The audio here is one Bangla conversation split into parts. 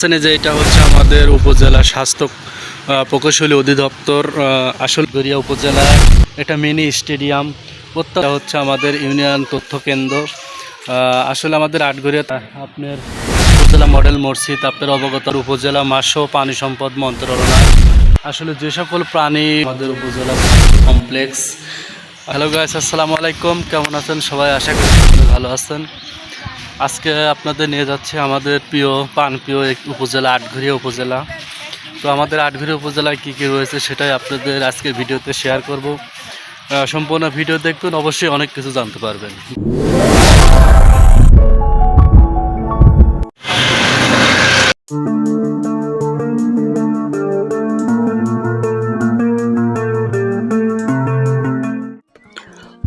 জানে যে এটা হচ্ছে আমাদের উপজেলা স্বাস্থ্য প্রকৌশলী অধিদপ্তর আসল গড়িয়া উপজেলা এটা মিনি স্টেডিয়াম। প্রত্যেক হচ্ছে আমাদের ইউনিয়ন তথ্য কেন্দ্র। আসলে আমাদের আটগড়িয়া আপনার উপজেলা মডেল মসজিদ, আপনার অবগত উপজেলা মাস পানি সম্পদ মন্ত্রণালয়। আসলে যে সকল প্রাণী আমাদের উপজেলা কমপ্লেক্স হ্যালো গাইস আসসালামু আলাইকুম, কেমন আছেন সবাই? আশা করি ভালো আছেন। আজকে আপনাদের নিয়ে যাচ্ছে আমাদের প্রিয় পান প্রিয় এক উপজেলা, আটঘরিয়া উপজেলা। তো আমাদের আটঘরিয়া উপজেলায় কী কী রয়েছে সেটাই আপনাদের আজকে ভিডিওতে শেয়ার করব। সম্পূর্ণ ভিডিও দেখবেন অবশ্যই অনেক কিছু জানতে পারবেন।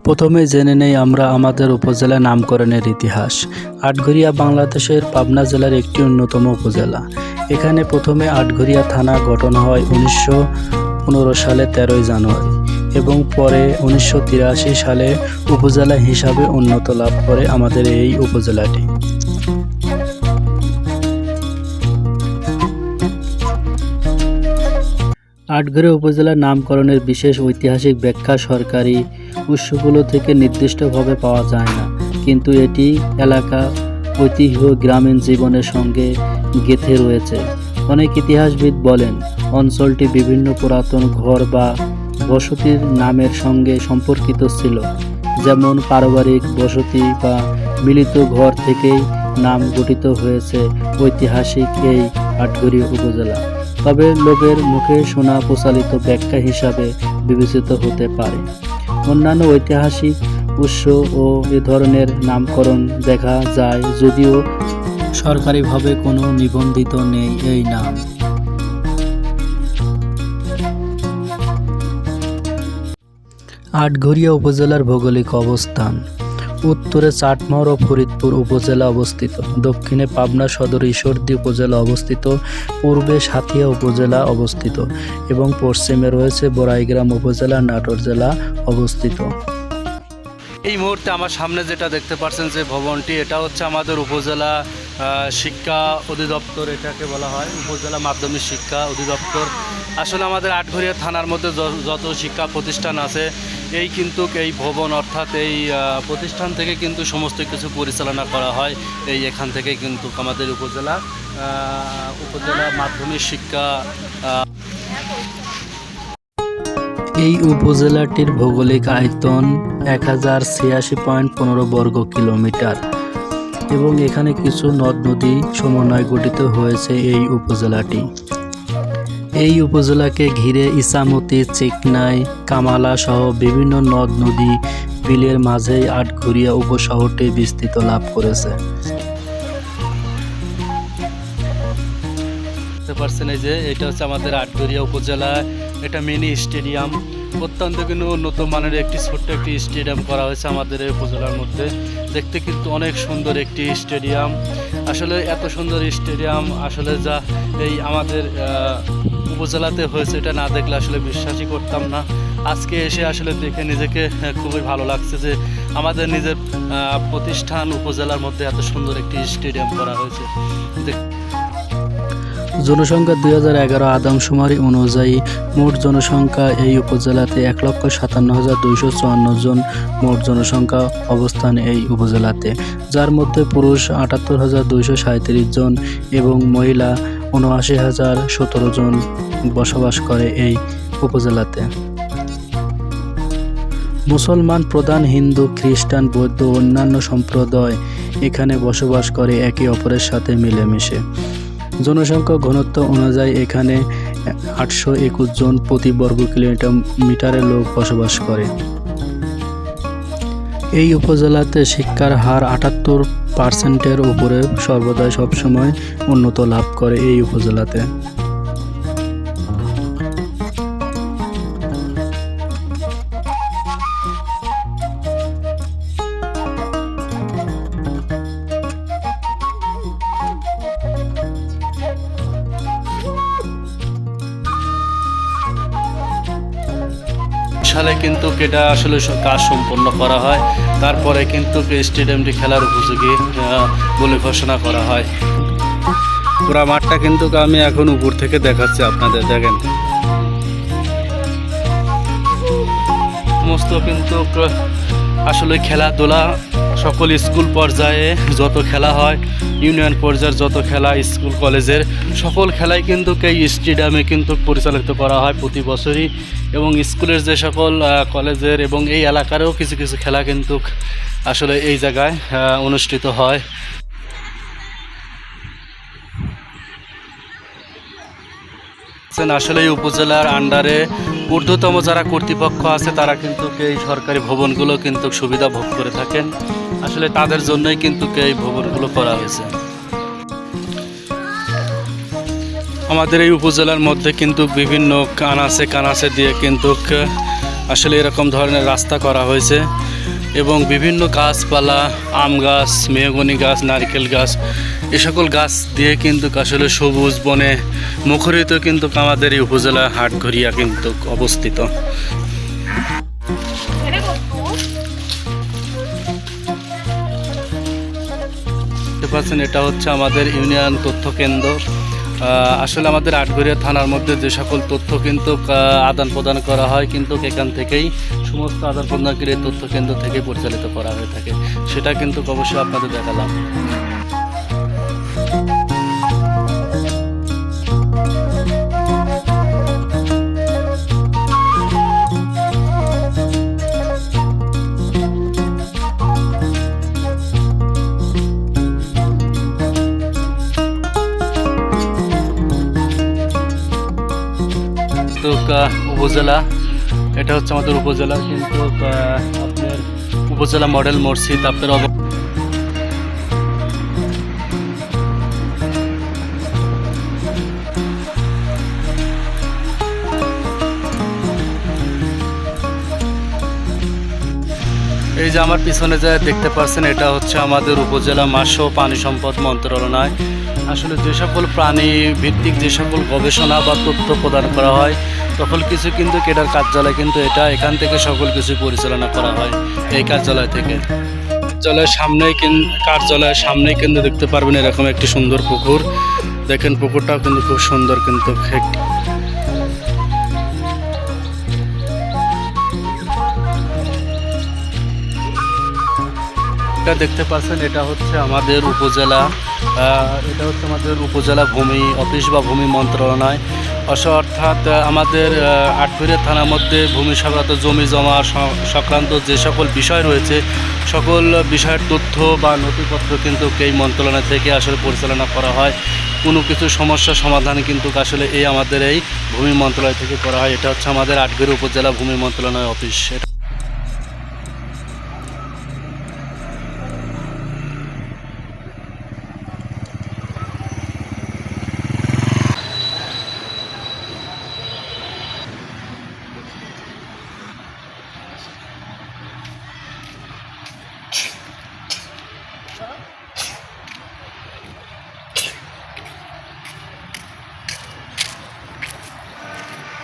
প্রথমে জেনে নেই আমরা আমাদের উপজেলা নামকরণের ইতিহাস। আটঘরিয়া বাংলাদেশের পাবনা জেলার একটি অন্যতম উপজেলা। এখানে প্রথমে আটঘরিয়া থানা গঠন হয় উনিশশো পনেরো সালে তেরোই জানুয়ারি এবং পরে উনিশশো তিরাশি সালে উপজেলা হিসাবে উন্নত লাভ করে আমাদের এই উপজেলাটি। আটঘরে উপজেলার নামকরণের বিশেষ ঐতিহাসিক ব্যাখ্যা সরকারি উৎসগুলো থেকে নির্দিষ্টভাবে পাওয়া যায় না। কিন্তু এটি এলাকা ঐতিহ্য গ্রামীণ জীবনের সঙ্গে গেঁথে রয়েছে। অনেক ইতিহাসবিদ বলেন, অঞ্চলটি বিভিন্ন পুরাতন ঘর বা বসতির নামের সঙ্গে সম্পর্কিত ছিল। যেমন পারিবারিক বসতি বা মিলিত ঘর থেকেই নাম গঠিত হয়েছে ঐতিহাসিক এই আটঘরিয়া উপজেলা। তবে লোকের মুখে শোনা প্রচালিত ব্যাখ্যা হিসাবে বিবেচিত হতে পারে। অন্যান্য ঐতিহাসিক উৎস ও এ ধরনের নামকরণ দেখা যায় যদিও সরকারিভাবে কোনো নিবন্ধিত নেই এই নাম। আটঘরিয়া উপজেলার ভৌগোলিক অবস্থান। উত্তরে চাটমোহর ও ফরিদপুর উপজেলা অবস্থিত। দক্ষিণে পাবনা সদর ঈশ্বরদী উপজেলা অবস্থিত। পূর্বে সাথিয়া উপজেলা অবস্থিত এবং পশ্চিমে রয়েছে বড়াইগ্রাম উপজেলা, নাটোর জেলা অবস্থিত। এই মুহূর্তে আমার সামনে যেটা দেখতে পাচ্ছেন যে ভবনটি, এটা হচ্ছে আমাদের উপজেলা শিক্ষা অধিদপ্তর এটাকে বলা হয়। উপজেলা মাধ্যমিক শিক্ষা অধিদপ্তর। আসলে আমাদের আটঘরিয়া থানার মধ্যে যত শিক্ষা প্রতিষ্ঠান আছে এই কিন্তু এই ভবন অর্থাৎ এই প্রতিষ্ঠান থেকে কিন্তু সমস্ত কিছু পরিচালনা করা হয়। এই এখান থেকে কিন্তু আমাদের উপজেলা উপজেলা মাধ্যমিক শিক্ষা এই উপজেলাটির ভৌগোলিক আয়তন এক হাজার ছিয়াশি পয়েন্ট পনেরো বর্গ কিলোমিটার এবং এখানে কিছু নদ নদী সমন্বয় গঠিত হয়েছে এই উপজেলাটি। এই উপজেলাকে ঘিরে ইসামতি, চেকনাই কামালা সহ বিভিন্ন নদ, নদী, বিলের মাঝেই আটঘরিয়া উপশহরটি বিস্তৃত লাভ করেছে। পারছেন এই যে, এটা হচ্ছে আমাদের আটঘরিয়া উপজেলা। এটা মিনি স্টেডিয়াম অত্যন্ত কিন্তু উন্নত মানের একটি ছোট্ট একটি স্টেডিয়াম করা হয়েছে আমাদের এই উপজেলার মধ্যে। দেখতে কিন্তু অনেক সুন্দর একটি স্টেডিয়াম আসলে এত সুন্দর স্টেডিয়াম আসলে যা এই আমাদের উপজেলাতে হয়েছে, এটা না দেখলে আসলে বিশ্বাসই করতাম না। আজকে এসে আসলে দেখে নিজেকে খুবই ভালো লাগছে যে আমাদের নিজের প্রতিষ্ঠান উপজেলার মধ্যে এত সুন্দর একটি স্টেডিয়াম করা হয়েছে। জনসংখ্যা দুই হাজার এগারো আদমশুমারি অনুযায়ী মোট জনসংখ্যা এই উপজেলাতে এক লক্ষ সাতান্ন হাজার দুইশো চুয়ান্ন জন মোট জনসংখ্যা অবস্থান এই উপজেলাতে, যার মধ্যে পুরুষ আটাত্তর হাজার দুইশো সাঁত্রিশ জন এবং মহিলা উনআশি হাজার সতেরো জন বসবাস করে এই উপজেলাতে। মুসলমান প্রধান হিন্দু, খ্রিস্টান, বৌদ্ধ অন্যান্য সম্প্রদায় এখানে বসবাস করে একে অপরের সাথে মিলেমিশে। জনসংখ্যা ঘনত্ব অনুযায়ী এখানে আটশো একুশ জন প্রতি বর্গ কিলোমিটার মিটারে লোক বসবাস করে। এই উপজেলাতে শিক্ষার হার আটাত্তর পার্সেন্টের উপরে সর্বদাই সবসময় উন্নত লাভ করে এই উপজেলাতে। সালে কিন্তু এটা আসলে কাজ সম্পন্ন করা হয়। তারপরে কিন্তু স্টেডিয়ামটি খেলার উপযোগী বলে ঘোষণা করা হয়। পুরা মাঠটা কিন্তু আমি এখন উপর থেকে দেখাচ্ছি আপনাদের, দেখেন। সমস্ত কিন্তু আসলে খেলাধুলা সকল স্কুল পর্যায়ে যত খেলা হয়, ইউনিয়ন পর্যায়ের যত খেলা, স্কুল, কলেজের সকল খেলাই কিন্তু এই স্টেডিয়ামে কিন্তু পরিচালিত করা হয় প্রতি বছরই। এবং স্কুলের যে সকল কলেজের এবং এই এলাকারও কিছু কিছু খেলা কিন্তু আসলে এই জায়গায় অনুষ্ঠিত হয়। আসলে এই উপজেলার আন্ডারে ঊর্ধ্বতম যারা কর্তৃপক্ষ আছে, তারা কিন্তু এই সরকারি ভবনগুলো কিন্তু সুবিধা ভোগ করে থাকেন। আসলে তাদের জন্যই কিন্তু এই ভবনগুলো করা হয়েছে। আমাদের এই উপজেলার মধ্যে কিন্তু বিভিন্ন কানাসে কানাসে দিয়ে কিন্তু আসলে এরকম ধরনের রাস্তা করা হয়েছে এবং বিভিন্ন গাছপালা, আম গাছ, মেহগনি গাছ, নারকেল গাছ, এ সকল গাছ দিয়ে কিন্তু আসলে সবুজ বনে মুখরিত কিন্তু আমাদের এই উপজেলা হাটঘরিয়া কিন্তু অবস্থিত। পাচ্ছেন এটা হচ্ছে আমাদের ইউনিয়ন তথ্য কেন্দ্র। আসলে আমাদের আটগড়িয়া থানার মধ্যে যে সকল তথ্য কিন্তু আদান প্রদান করা হয়, কিন্তু এখান থেকেই সমস্ত আদান প্রদানকারী তথ্য কেন্দ্র থেকে পরিচালিত করা হয়ে থাকে। সেটা কিন্তু অবশ্যই আপনাদের দেখালাম। উপজেলা। এটা হচ্ছে আমাদের উপজেলা, কিন্তু আপনার উপজেলা মডেল মসজিদ, আপনার এই যে আমার পিছনে যা দেখতে পাচ্ছেন, এটা হচ্ছে আমাদের উপজেলা মাস ও পানি সম্পদ মন্ত্রণালয়। আসলে যে সকল প্রাণী ভিত্তিক যে সকল গবেষণা বা তথ্য প্রদান করা হয় সকল কিছু কিন্তু কেটার কার্যালয় কিন্তু এটা, এখান থেকে সকল কিছু পরিচালনা করা হয় এই কার্যালয় থেকে। কার্যালয়ের সামনেই কার্যালয়ের সামনেই কিন্তু দেখতে পারবেন এরকম একটি সুন্দর পুকুর। দেখেন পুকুরটাও কিন্তু খুব সুন্দর কিন্তু এটা দেখতে পাচ্ছেন, এটা হচ্ছে আমাদের উপজেলা এটা হচ্ছে আমাদের উপজেলা ভূমি অফিস বা ভূমি মন্ত্রণালয়। অর্থাৎ আমাদের আটঘরিয়া থানার মধ্যে ভূমি সংক্রান্ত জমি জমা সংক্রান্ত যে সকল বিষয় রয়েছে, সকল বিষয়ের তথ্য বা নথিপত্র কিন্তু এই মন্ত্রণালয় থেকে আসলে পরিচালনা করা হয়। কোনো কিছু সমস্যা সমাধান কিন্তু আসলে এই আমাদের এই ভূমি মন্ত্রণালয় থেকে করা হয়। এটা হচ্ছে আমাদের আটঘরি উপজেলা ভূমি মন্ত্রণালয় অফিস।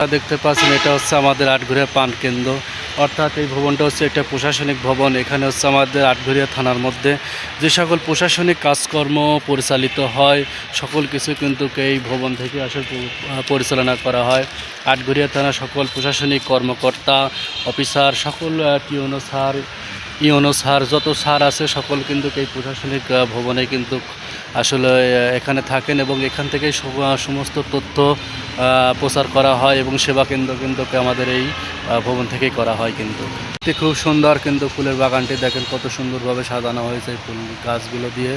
দেখতে পাচ্ছেন, এটা হচ্ছে আমাদের আটঘরিয়া পান কেন্দ্র। অর্থাৎ এই ভবনটা হচ্ছে একটা প্রশাসনিক ভবন। এখানে হচ্ছে আমাদের আটঘরিয়া থানার মধ্যে যে সকল প্রশাসনিক কাজকর্ম পরিচালিত হয়, সকল কিছু কিন্তু এই ভবন থেকে আসলে পরিচালনা করা হয়। আটঘরিয়া থানা সকল প্রশাসনিক কর্মকর্তা, অফিসার, সকল টিওনো স্যার ইউনো স্যার, যত স্যার আছে, সকল কিন্তু এই প্রশাসনিক ভবনে কিন্তু আসলে এখানে থাকেন এবং এখান থেকে সমস্ত তথ্য প্রচার করা হয় এবং সেবা কেন্দ্র কিন্তু আমাদের এই ভবন থেকেই করা হয় কিন্তু। খুব সুন্দর কিন্তু ফুলের বাগানটি, দেখেন কত সুন্দরভাবে সাজানো হয়েছে ফুল গাছগুলো দিয়ে।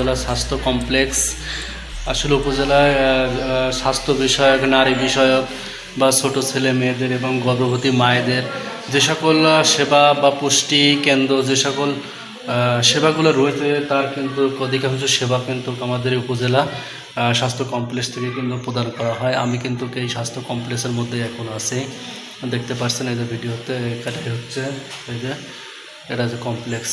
উপজেলা স্বাস্থ্য কমপ্লেক্স, আসলে উপজেলায় স্বাস্থ্য বিষয়ক, নারী বিষয়ক বা ছোট ছেলে মেয়েদের এবং গর্ভবতী মায়েদের যে সকল সেবা বা পুষ্টি কেন্দ্র, যে সকল সেবাগুলো রয়েছে, তার কিন্তু অধিকাংশ সেবা কিন্তু আমাদের উপজেলা স্বাস্থ্য কমপ্লেক্স থেকে কিন্তু প্রদান করা হয়। আমি কিন্তু এই স্বাস্থ্য কমপ্লেক্সের মধ্যে এখন আছি। দেখতে পাচ্ছেন এই যে ভিডিওতে এটাই হচ্ছে এই যে, এটা যে কমপ্লেক্স।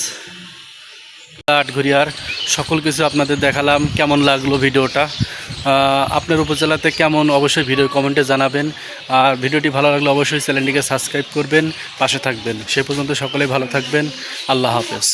আটঘরিয়ার সকল কিছু আপনাদের দেখালাম, কেমন লাগল ভিডিওটা? আপনার উপজেলাতে কেমন? অবশ্যই ভিডিও কমেন্টে জানাবেন। আর ভিডিওটি ভালো লাগলে অবশ্যই চ্যানেলটিকে সাবস্ক্রাইব করবেন, পাশে থাকবেন। সে পর্যন্ত সকলেই ভালো থাকবেন। আল্লাহ হাফেজ।